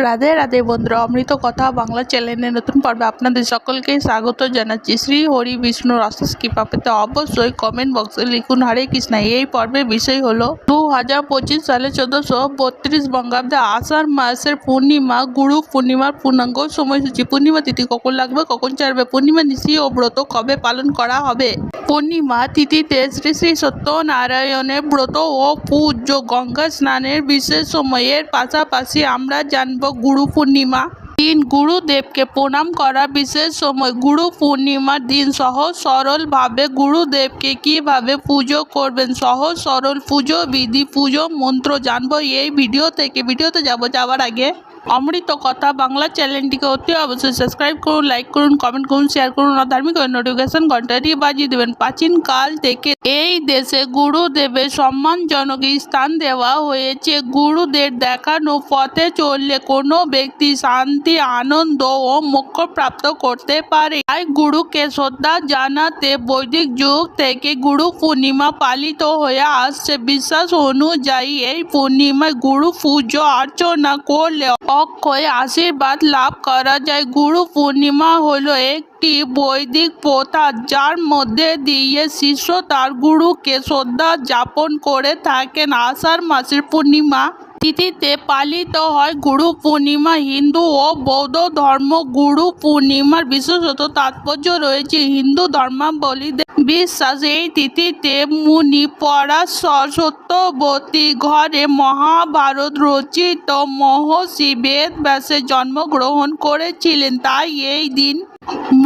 রাধে রাধে বন্ধুরা, অমৃত কথা বাংলা চ্যানেলের নতুন পর্বে আপনাদের সকলকে স্বাগত জানাচ্ছি। শ্রী হরি বিষ্ণুর অশেষ কৃপা পেতে অবশ্যই কমেন্ট বক্সে লিখুন, হরে কৃষ্ণা। এই পর্বের বিষয় হলো, দু হাজার পঁচিশ সালে চোদ্দশো বত্রিশ বঙ্গাব্দে আষাঢ় মাসের পূর্ণিমা, গুরু পূর্ণিমার পূর্ণাঙ্গ সময়সূচি। পূর্ণিমা তিথি কখন লাগবে, কখন ছাড়বে? পূর্ণিমা নিশি ও ব্রত কবে পালন করা হবে? পূর্ণিমা তিথিতে শ্রী শ্রী সত্যনারায়ণের ব্রত ও পূজ্য গঙ্গা স্নানের বিশেষ সময়ের পাশাপাশি আমরা জানব গুরু পূর্ণিমা। দিন গুরুদেবকে প্রণাম করা বিশেষ সময় গুরু পূর্ণিমার দিন সহজ সরলভাবে গুরুদেবকে কীভাবে পুজো করবেন সহজ সরল পুজো বিধি পুজো মন্ত্র জানব এই ভিডিও থেকে ভিডিওতে যাব যাওয়ার আগে অমৃত কথা বাংলা চ্যানেলটিকে অতি অবশ্যই সাবস্ক্রাইব করুন লাইক করুন কমেন্ট করুন শেয়ার করুন আর ধার্মিক নোটিফিকেশন ঘন্টাটি বাজিয়ে দেবেন। প্রাচীন কাল থেকে এই দেশে গুরুদেবের সম্মানজনক স্থান দেওয়া হয়েছে। গুরুদের দেখানো পথে চললে কোনো ব্যক্তি শান্তি, আনন্দ ও মোক্ষ প্রাপ্ত করতে পারে। তাই গুরুকে শ্রদ্ধা জানাতে বৈদিক যুগ থেকে গুরু পূর্ণিমা পালিত হয়ে আসছে। বিশ্বাস অনুযায়ী এই পূর্ণিমায় গুরু পুজো, অর্চনা করলে অক্ষয় আশীর্বাদ লাভ করা যায়। গুরু পূর্ণিমা হলো একটি বৈদিক প্রথা, যার মধ্যে দিয়ে শিষ্য তার গুরুকে শ্রদ্ধা যাপন করে থাকেন। আষাঢ় মাসের পূর্ণিমা তিথিতে পালিত হয় গুরু পূর্ণিমা, হিন্দু ও বৌদ্ধ ধর্ম। গুরু পূর্ণিমার বিশেষত তাৎপর্য রয়েছে হিন্দু ধর্মাবলীদের বিশ্বাস। এই তিথিতে মুনি পরাশর সত্যবতী ঘরে মহাভারত রচিত মহর্ষি বেদ ব্যাসে জন্মগ্রহণ করেছিলেন। তাই এই দিন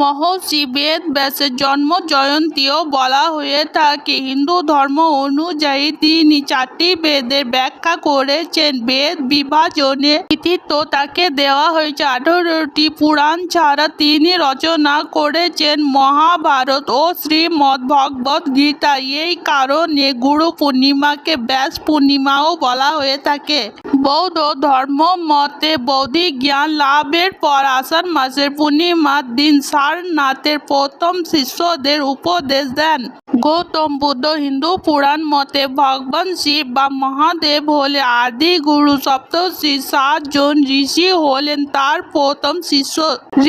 মহর্ষি বেদ ব্যাসের জন্ম জয়ন্তীও বলা হয়ে থাকে। হিন্দু ধর্ম অনুযায়ী তিনি চারটি বেদের ব্যাখ্যা করেছেন। বেদ বিভাজনে কৃতিত্ব তাকে দেওয়া হয়েছে। আঠারোটি পুরাণ ছাড়া তিনি রচনা করেছেন মহাভারত ও শ্রীমদ্ ভগবত গীতা। এই কারণে গুরু পূর্ণিমাকে ব্যাস পূর্ণিমাও বলা হয়ে থাকে। বৌদ্ধ ধর্ম মতে বৌদ্ধিক জ্ঞান লাভের পর আষাঢ় মাসের পূর্ণিমার দিন সারনাথের প্রথম শিষ্যদের উপদেশ দেন। গৌতম বুদ্ধ হিন্দু পুরাণ মতে ভগবান শিব বা মহাদেব হলে আদি গুরু সপ্তর্ষি সাতজন ঋষি হলেন তার প্রথম শিষ্য।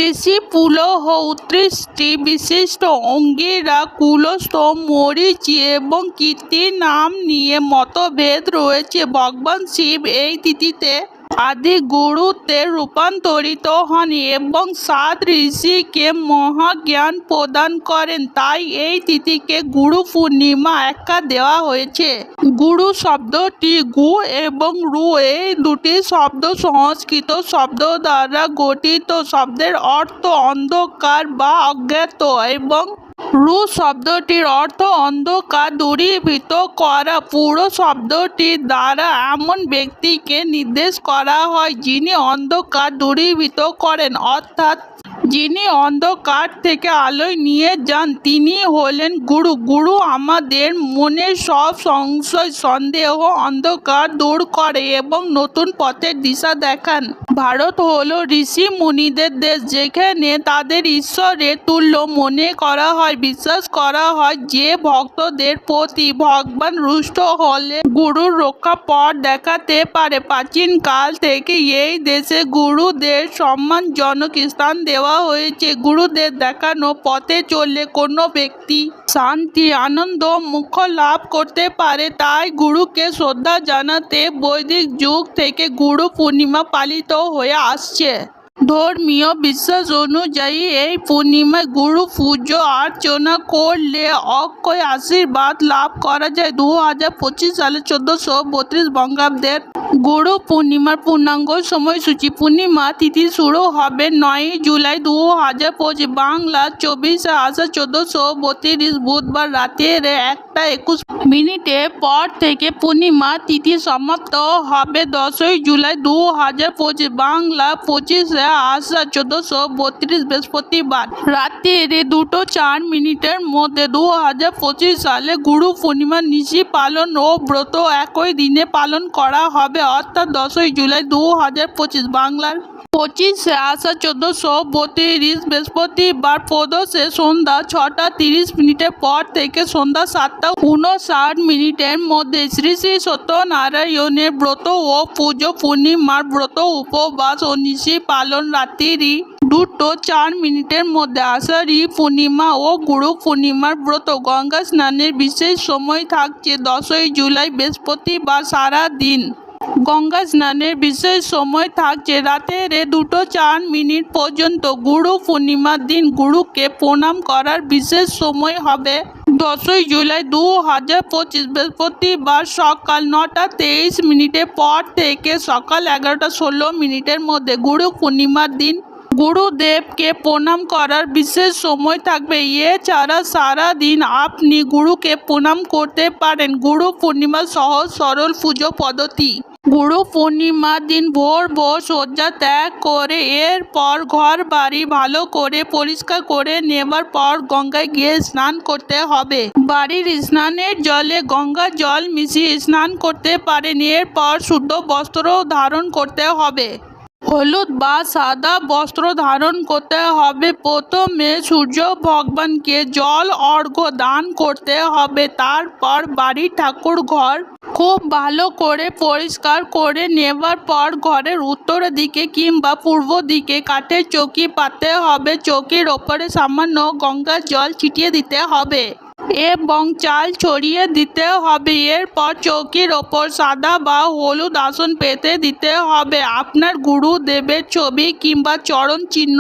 ঋষি পুলহ উত্তৃষ্টি বিশিষ্ট অঙ্গিরা কুলস্থ, মরিচি এবং কীর্তির নাম নিয়ে মতভেদ রয়েছে। ভগবান শিব এই তিথিতে আদি গুরুতে রূপান্তরিত হন এবং সাত ঋষিকে মহাজ্ঞান প্রদান করেন। তাই এই তিথিকে গুরু পূর্ণিমা একা দেওয়া হয়েছে। গুরু শব্দটি গু এবং রু এই দুটি শব্দ সংস্কৃত শব্দ দ্বারা গঠিত। শব্দের অর্থ অন্ধকার বা অজ্ঞাত এবং রু শব্দটির অর্থ অন্ধকার দূরীভূত করা। পুরো শব্দটির দ্বারা এমন ব্যক্তিকে নির্দেশ করা হয় যিনি অন্ধকার দূরীভূত করেন। অর্থাৎ যিনি অন্ধকার থেকে আলোয় নিয়ে যান, তিনি হলেন গুরু। গুরু আমাদের মনের সব সংশয়, সন্দেহ, অন্ধকার দূর করে এবং নতুন পথের দিশা দেখান। ভারত হলো ঋষি মুনিদের দেশ, যেখানে তাদের ঈশ্বরের তুল্য মনে করা হয়, বিশ্বাস করা হয়। যে ভক্তদের প্রতি ভগবান রুষ্ট হলে গুরুর রক্ষা পথ দেখাতে পারে। প্রাচীন কাল থেকে এই দেশে গুরুদের সম্মানজনক স্থান দেওয়া হয়েছে। গুরুদের দেখানো পথে চললে কোনো ব্যক্তি শান্তি, আনন্দ, মুখ লাভ করতে পারে। তাই গুরুকে শ্রদ্ধা জানাতে বৈদিক যুগ থেকে গুরু পূর্ণিমা পালিত হয়ে আসছে। ধর্মীয় বিশ্বাস অনুযায়ী এই পূর্ণিমায় গুরু পুজো, অর্চনা করলে অক্ষয় আশীর্বাদ লাভ করা যায়। দু হাজার পঁচিশ সালে চোদ্দশো বত্রিশ বঙ্গাব্দের গুরু পূর্ণিমার পূর্ণাঙ্গ সময়সূচি পূর্ণিমা তিথি শুরু হবে নয় জুলাই দু হাজার পঁচিশ। বাংলা চব্বিশে আষাঢ় চোদ্দশো বত্রিশ বুধবার রাতের একটা একুশ মিনিটে পর থেকে পূর্ণিমা তিথি সমাপ্ত হবে দশই জুলাই দু হাজার পঁচিশ। বাংলা পঁচিশে আসা চোদ্দশো বত্রিশ বৃহস্পতিবার। রাত্রি দুটো চার মিনিটের মধ্যে দু হাজার পঁচিশ সালে গুরু পূর্ণিমা নিশি পালন ও ব্রত একই দিনে পালন করা হবে, অর্থাৎ দশই জুলাই দু হাজার পঁচিশ, বাংলার পঁচিশে আসা চোদ্দশো, বত্রিশ, বৃহস্পতিবার প্রদোষে সন্ধ্যা ছটা তিরিশ মিনিটের পর থেকে সন্ধ্যা সাতটা উনষাট মিনিটের মধ্যে শ্রী শ্রী সত্যনারায়ণের ব্রত ও পুজো পূর্ণিমার ব্রত উপবাস ও নিশি পালন রাত্রি দুটো চার মিনিটের মধ্যে আষাঢ়ী পূর্ণিমা ও গুরু পূর্ণিমার ব্রত। গঙ্গা স্নানের বিশেষ সময় থাকছে দশই জুলাই, বৃহস্পতিবার সারা দিন গঙ্গা স্নানের বিশেষ সময় থাকছে। রাতের এ দুটো চার মিনিট পর্যন্ত গুরু পূর্ণিমার দিন গুরুকে প্রণাম করার বিশেষ সময় হবে। দশই জুলাই দু হাজার পঁচিশ বৃহস্পতিবার সকাল নটা তেইশ মিনিটের পর থেকে সকাল এগারোটা ষোলো মিনিটের মধ্যে গুরু পূর্ণিমার দিন গুরুদেবকে প্রণাম করার বিশেষ সময় থাকবে। এছাড়া সারা দিন আপনি গুরুকে প্রণাম করতে পারেন। গুরু পূর্ণিমা সহজ সরল পুজো পদ্ধতি। গুরু পূর্ণিমার দিন ভোর ভোর শয্যা ত্যাগ করে এরপর ঘর বাড়ি ভালো করে পরিষ্কার করে নেবার পর গঙ্গায় গিয়ে স্নান করতে হবে। বাড়ির স্নানের জলে গঙ্গা জল মিশিয়ে স্নান করতে পারেন এরপর শুদ্ধ বস্ত্র ধারণ করতে হবে। হলুদ বা সাদা বস্ত্র ধারণ করতে হবে। প্রথমে সূর্য ভগবানকে জল, অর্ঘ্য দান করতে হবে। তারপর বাড়ির ঠাকুর ঘর খুব ভালো করে পরিষ্কার করে নেবার পর ঘরের উত্তর দিকে কিংবা পূর্ব দিকে কাঠের চৌকি পাতে হবে। চৌকির ওপরে সামান্য গঙ্গার জল ছিটিয়ে দিতে হবে। এবং চাল ছড়িয়ে দিতে হবে। এরপর চৌকির ওপর সাদা বা হলুদ আসন পেতে দিতে হবে। আপনার গুরুদেবের ছবি কিংবা চরণ চিহ্ন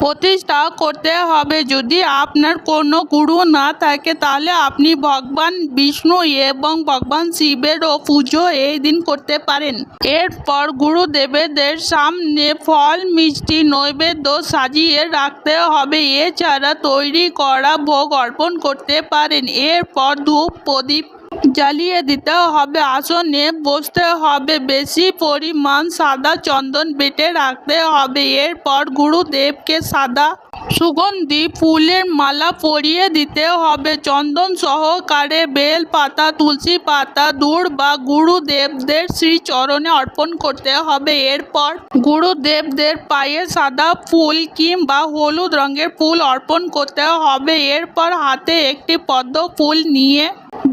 প্রতিষ্ঠা করতে হবে। যদি আপনার কোনো গুরু না থাকে, তাহলে আপনি ভগবান বিষ্ণু এবং ভগবান শিবেরও পুজো এই দিন করতে পারেন। এরপর গুরুদেবেদের সামনে ফল, মিষ্টি, নৈবেদ্য সাজিয়ে রাখতে হবে। এছাড়া তৈরি করা ভোগ অর্পণ করতে পারেন। এরপর ধূপ, প্রদীপ জ্বালিয়ে দিতে হবে। আসনে বসতে হবে। বেশি পরিমাণ সাদা চন্দন বেটে রাখতে হবে। এরপর গুরুদেবকে সাদা সুগন্ধি ফুলের মালা পরিয়ে দিতে হবে। চন্দন সহকারে বেল পাতা, তুলসী পাতা, দূর বা গুরুদেবদের শ্রীচরণে অর্পণ করতে হবে। এরপর গুরুদেবদের পায়ে সাদা ফুল কিংবা হলুদ রঙের ফুল অর্পণ করতে হবে। এরপর হাতে একটি পদ্ম ফুল নিয়ে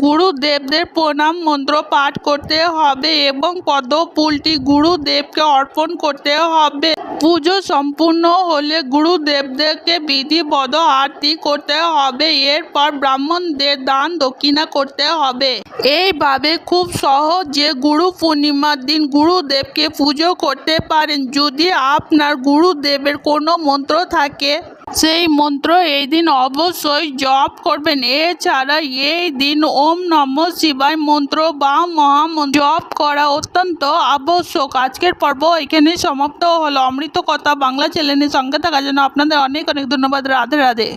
গুরুদেবদের প্রণাম মন্ত্র পাঠ করতে হবে এবং পদ্ম ফুলটি গুরুদেবকে অর্পণ করতে হবে। পুজো সম্পূর্ণ হলে গুরুদেবদেরকে বিধিবদ্ধ আরতি করতে হবে। এরপর ব্রাহ্মণদের দান দক্ষিণা করতে হবে। এইভাবে খুব সহজে গুরু পূর্ণিমার দিন গুরুদেবকে পুজো করতে পারেন। যদি আপনার গুরুদেবের কোনো মন্ত্র থাকে সেই মন্ত্র এই দিন অবশ্যই জপ করবেন। এছাড়া এই দিন ওম নম শিবায় মন্ত্র বা মহামন্ত্র জপ করা অত্যন্ত আবশ্যক। আজকের পর্ব এখানে সমাপ্ত হলো। অমৃত কথা বাংলা চ্যানেলের সঙ্গে থাকার জন্য আপনাদের অনেক অনেক ধন্যবাদ। রাধে রাধে।